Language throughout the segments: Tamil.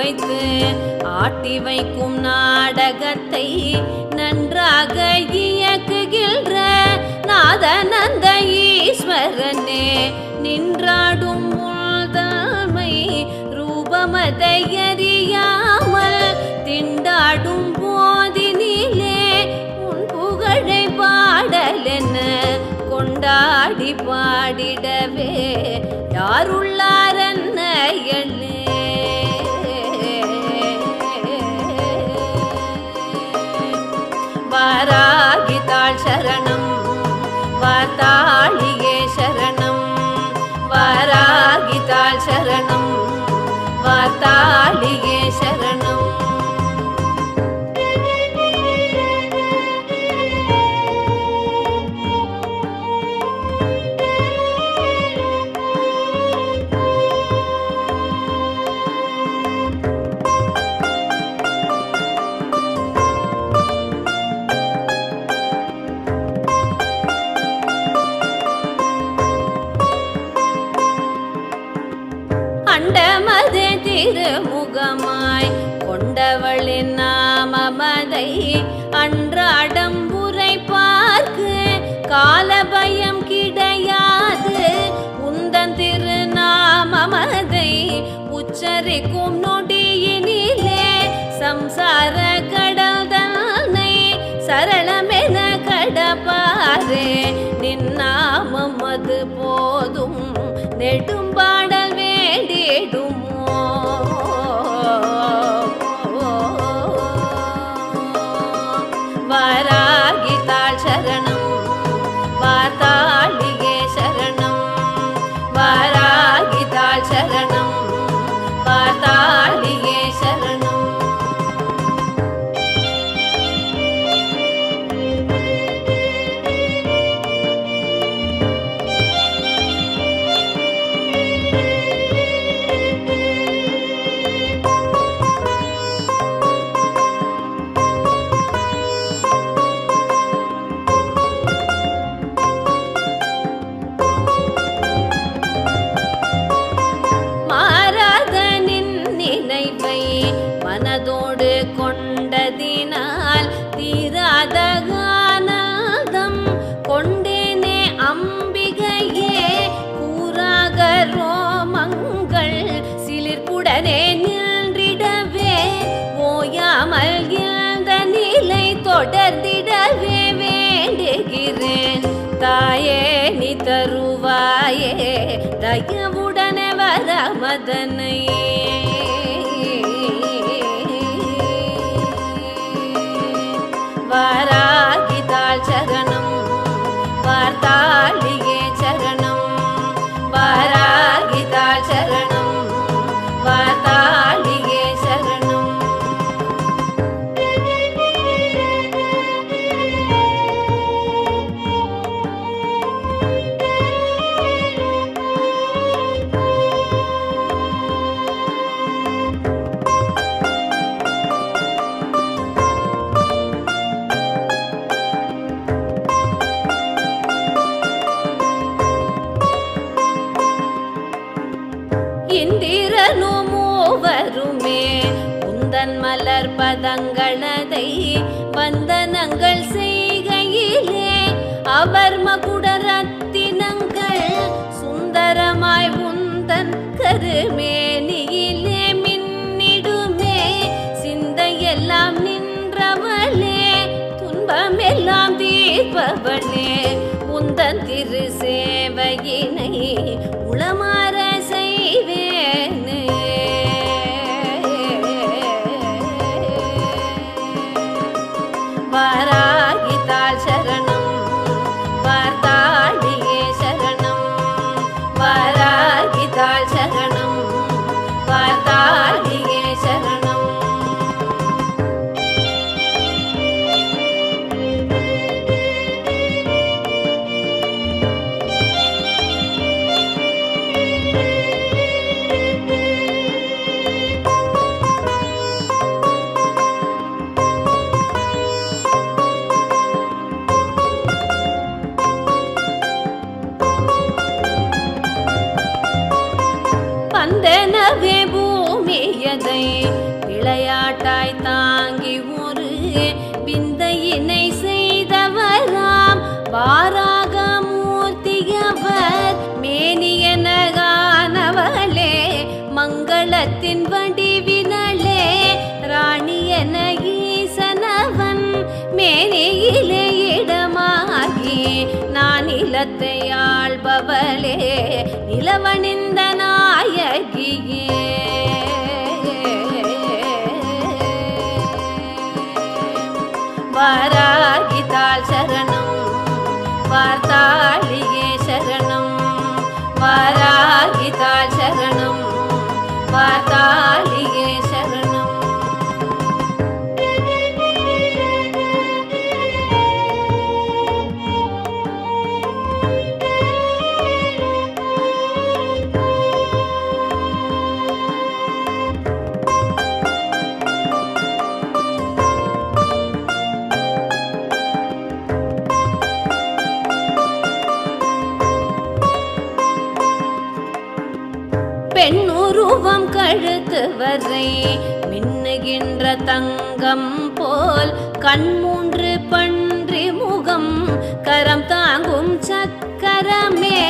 வைத்து ஆட்டி வைக்கும் நாடகத்தை நன்றாக இயக்குகின்ற நாதனந்த ஈஸ்வரனே நின்றாடும் உள்தமை ரூபமதை அறியாமல் திண்டாடும் போதினிலே உன் புகழை பாடலென கொண்டாடி பாடிடவே யாருள்ள முகமாய் கொண்டவளின் நாமமதை. அன்றாடம் உரை பார்க்க காலபயம் கிடையாது. உந்தன் திருநாமமதை உச்சரிக்கும் நொடியினிலே சம்சார கடல் தானே சரளமென கடப்பாரே நின்னாமம் அது போதும் நெடும்பாடல் வேண்டிடும் வாராகிதாள் கொண்டதினால் தீராத ஆனந்தம் கொண்டேனே அம்பிகையே கூறாக ரோமங்கள் சிலிர்ப்புடனே நின்றிடவே ஓயாமல் இந்த நிலை தொடர்ந்திடவே வேண்டுகிறேன். தாயே நீ தருவாயே தயவுடனே வர மதனை தாலி வந்தனங்கள் செய்கையிலே அவர் மகுடரத்தினங்கள் சுந்தரமாய் உந்தன் கருமேனியிலே மின்னிடுமே. சிந்தையெல்லாம் நின்றவளே துன்பமெல்லாம் தீர்ப்பவளே. உந்தன் திரு சேவையினை உளமாற ವಂದನವೇ ಭೂಮಿಯದೈ வாராகிதாள் பெண்ணுருவம் கழுத்து வரை மின்னுகின்ற தங்கம் போல் கண்மூன்று பன்றி முகம் கரம் தாங்கும் சக்கரமே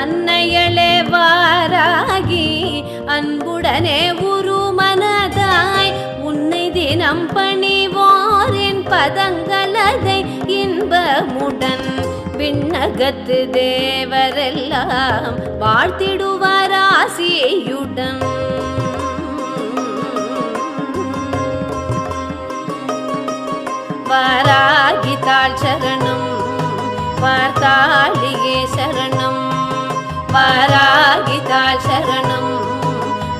அன்னையளே வாராகி அன்புடனே உருமனதாய் உன்னை தினம் பணிவோரின் பதங்களதை இன்பமுடன் விண்ணகத்து தேவரெல்லாம் வாழ்த்திடுவார் ஆசியுடன் வாராகிதாள் சரணம் வார்த்தாளியே சரணம் வாராகிதாள் சரணம்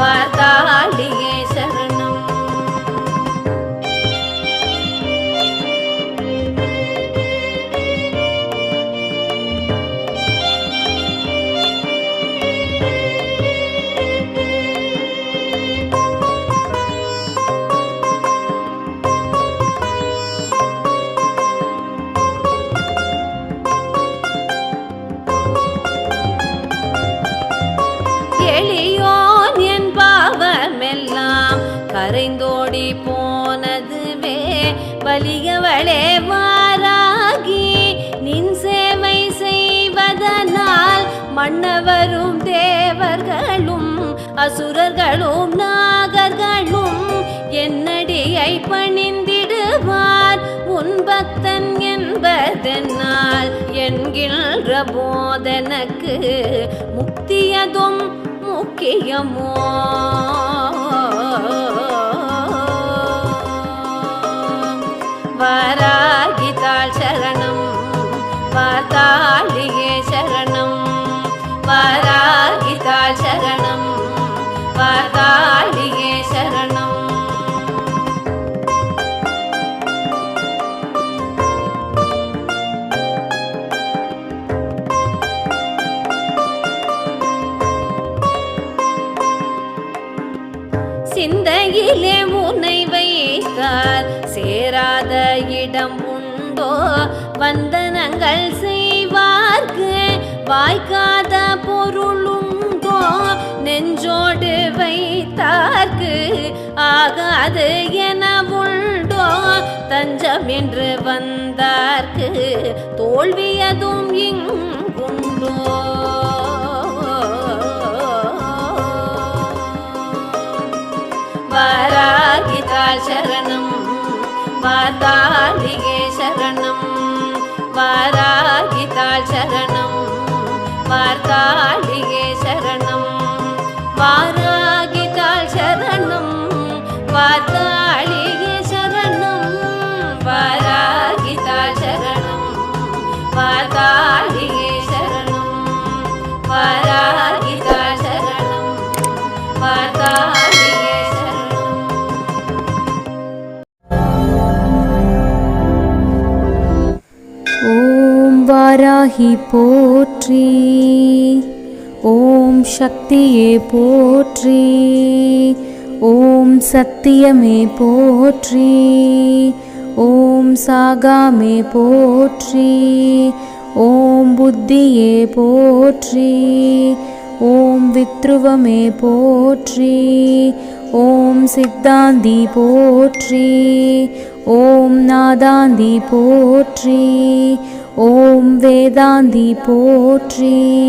வார்த்தாளியே கரைந்தோடி போனதுவே வலியவளே வாராகி நின் சேவை செய்வதனால் மன்னவரும் தேவர்களும் அசுரர்களும் நாகர்களும் என்னடியை பணிந்திடுவார். உன் பக்தன் என்பதனால் என்கின்ற போதனக்கு முக்தியதும் முக்கியமோ? வாராகிதாள் சரணம் வார்த்தாளியே சரணம் வாராகிதாள் சிந்தையிலே முனை வைத்தார். சேராத இடம் உண்டோ? வந்தனங்கள் செய்வார்க்கு. வாய்க்காத பொருளுண்டோ நெஞ்சோடு வைத்தார்க்கு. ஆகாது என உண்டோ? தஞ்சம் என்று வந்தார்க்கு. தோல்வியதும் இங்குண்டோ? சரணம். வார்த்தாளியே சரணம். வாராகிதாள் சரணம். வார்த்தாளியே சரணம். வாரா வாராகி போற்றி. ஓம் சக்தியே போற்றி. ஓம் சத்தியமே போற்றி. ஓம் சாகாமே போற்றி. ஓம் புத்தியே போற்றி. ஓம் வித்ருவமே போற்றி. ஓம் சித்தாந்தி போற்றி. ஓம் நாதாந்தி போற்றி. ஓம் வேதாந்தி போற்றி.